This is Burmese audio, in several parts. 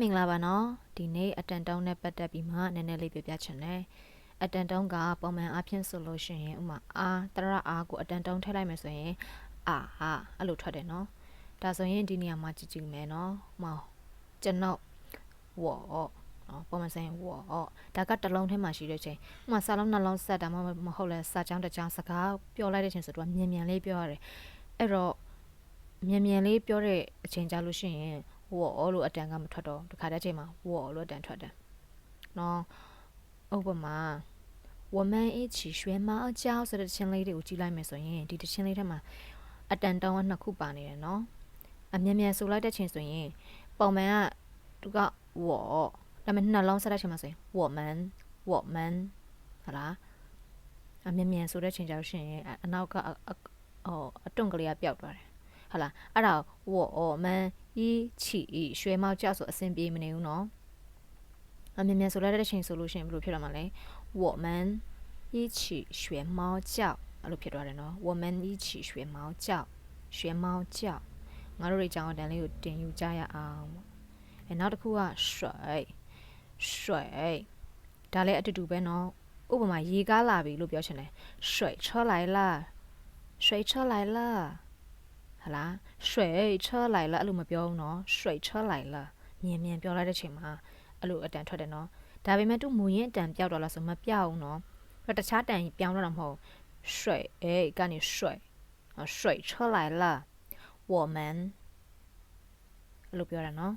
မင်္ဂလာပါနော်ဒီနေ့အတန်တုံးနဲ့ပတ်သက်ပြီးမှနည်းနည်းလေးပြပြချင်တယ်အတန်တုံးကပုံမှန်အဖြစ်ဆိုလို့ရှိရင်ဥမာအာတရအားကိုအတန်တုံးထည့်လိုက်မယ်ဆိုရင်အာဟာအဲ့လိုထွက်တယ်နော်ဒါဆိုရင်ဒီနေရာမှာကြည့်ကြည့်မယ်နော်မောင်ကျွန်တော်ဝေါ်နော်ပုံမှန်ဆိုရင်ဝေါ်ဒါကတစ်လုံးထဲမှာရှိတဲ့ချိန်ဥမာစာလုံးနှလုံးဆက်တာမှမဟုတ်လဲစာကြောင်းတစ်ကြောင်းစကားပြောလိုက်တဲ့ချိန်ဆိုတော့မြန်မြန်လေးပြောရတယ်အဲ့တော့မြန်မြန်လေးပြောတဲ့အချိန်ကြာလို့ရှိရင် ဝေါ်လို့အတန်ကမထွက်တော့တခါတည်းချိန်မှာဝေါ်လို့အတန်ထွက်တယ်နော်ဥပမာ我们一起学猫叫ဆိုတဲ့ချင်းလေးတွေကိုကြည့်လိုက်မယ်ဆိုရင်ဒီတချင်းလေးထဲမှာအတန်တောင်းကနှစ်ခုပါနေတယ်နော်အမြန်မြန်ဆိုလိုက်တဲ့ချိန်ဆိုရင်ပုံမှန်ကသူကဝေါ်ဒါပေမဲ့နှလုံးဆက်တဲ့ချိန်မှာဆိုရင်我们我们ဟုတ်လားအမြန်မြန်ဆိုတဲ့ချိန်ကျတော့ရှင်အနောက်ကအအဟိုအတွန့်ကလေးကပျောက်သွားတယ် ဟုတ်လားအဲ့ဒါ我们一起ရွှေမောက်ကြောက်ဆိုအဆင်ပြေမနေဘူးနော်အမြင်မြန်ဆိုလိုက်တဲ့ချိန်ဆိုလို့ရှိရင်ဘယ်လိုဖြစ်တော့မှာလဲ我们一起学猫叫အဲ့လိုဖြစ်သွားတယ်နော်我们一起学猫叫学猫叫ငါတို့တွေကြောင်းအတန်လေးကိုတင်ယူကြရအောင်ပေါ့အဲနောက်တစ်ခုက水水ဒါလည်းအတူတူပဲနော်ဥပမာရေကားလာပြီလို့ပြောချင်တယ်水车来了水车来了 ဟလားရွှေချောလိုက်လားအဲ့လိုမပြောဘူးနော်ရွှေချောလိုက်လားမြင်မြင်ပြောလိုက်တဲ့ချိန်မှာအဲ့လိုအတန်ထွက်တယ်နော်ဒါပေမဲ့သူ့မူရင်းအတန်ပြောက်တော့လားဆိုမပြောက်ဘူးနော်တခြားတန်ပြောင်းတော့မဟုတ်ရွှေအဲကနေရွှေရွှေချောလိုက်လား我们အဲ့လိုပြောတာနော်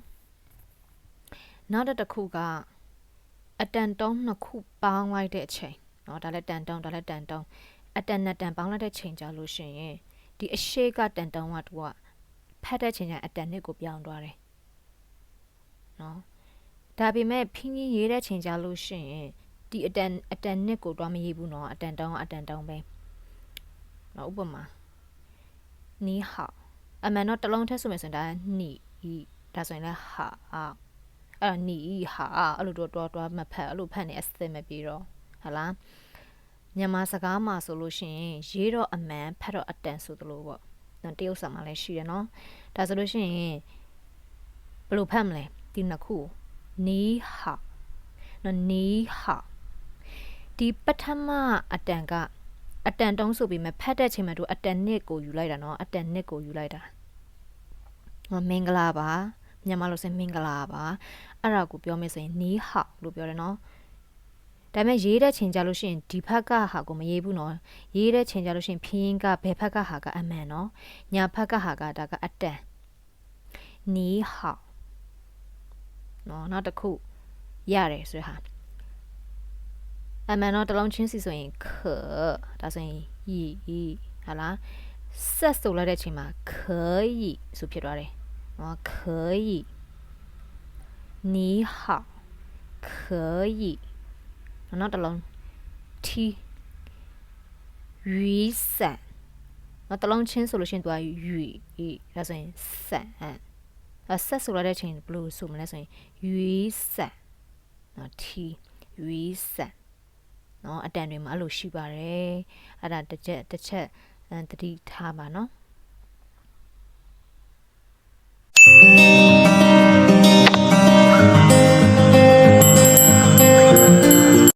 နောက်တစ်ခုကအတန်တုံးနှစ်ခုပေါင်းလိုက်တဲ့အချိန်เนาะဒါလည်းတန်တုံးဒါလည်းတန်တုံးအတန်နဲ့တန်ပေါင်းလိုက်တဲ့ချိန်ကြလို့ရှင် ဒီအရှိကတန်တန်ကသူကဖတ်တတ်ချင်တဲ့အတန်နှစ်ကိုပြောင်းသွားတယ်နော်ဒါပေမဲ့ဖင်းကြီးရေးတဲ့ချိန်ကြလို့ရှိရင်ဒီအတန်အတန်နှစ်ကိုတော့မရေးဘူးနော်အတန်တောင်းအတန်တောင်းပဲနော်ဥပမာနီဟောအမှန်တော့တလုံးထက်ဆိုမယ်ဆိုရင်ဒါနီဤဒါဆိုရင်လည်းဟာအဲ့တော့နီဤဟာအဲ့လိုတော့တော့တော့မဖတ်အဲ့လိုဖတ်နေအစစ်မပြီးတော့ဟလား မြန်မာစကားမှာဆိုလို့ရှိရင်ရေးတော့အမှန်ဖတ်တော့အတန်ဆိုသလိုပေါ့နော်တရုတ်စာမှာလည်းရှိရနော်ဒါဆိုလို့ရှိရင်ဘယ်လိုဖတ်မလဲဒီနှစ်ခုနီးဟာနော်နီးဟာဒီပထမအတန်ကအတန်တုံးဆိုပြီးမှဖတ်တဲ့ချိန်မှာတို့အတန်နစ်ကိုယူလိုက်တာနော်အတန်နစ်ကိုယူလိုက်တာဟောမင်္ဂလာပါမြန်မာလိုဆိုမင်္ဂလာပါအဲ့ဒါကိုပြောမယ်ဆိုရင်နီးဟောက်လို့ပြောတယ်နော် ဒါပေမဲ့ရေးတဲ့ချိန်ကြလို့ရှိရင်ဒီဘက်ကဟာကိုမရေးဘူးနော်ရေးတဲ့ချိန်ကြလို့ရှိရင်ဖင်းကဘယ်ဘက်ကဟာကအမှန်နော်ညာဘက်ကဟာကဒါကအတန်နီးဟောက်နော်နောက်တစ်ခုရတယ်ဆိုတဲ့ဟာအမှန်တော့တစ်လုံးချင်းစီဆိုရင်ခဒါဆိုရင်ဤဤဟာလားဆက်ဆိုလိုက်တဲ့အချိန်မှာ可以ဆိုဖြစ်သွားတယ်နော်可以你好可以 နောက်တစ်လုံး t 雨伞နောက်တစ်လုံးချင်းဆိုလို့ရှိရင်သူက雨ဒါဆိုရင်伞အဆက်ဆိုလိုက်တဲ့အချိန်ဘယ်လိုဆိုမလဲဆိုရင်雨伞နော် t 雨伞နော်အတန်တွေမှာအဲ့လိုရှိပါတယ်အဲ့ဒါတစ်ချက်တစ်ချက်တတိထားပါနော်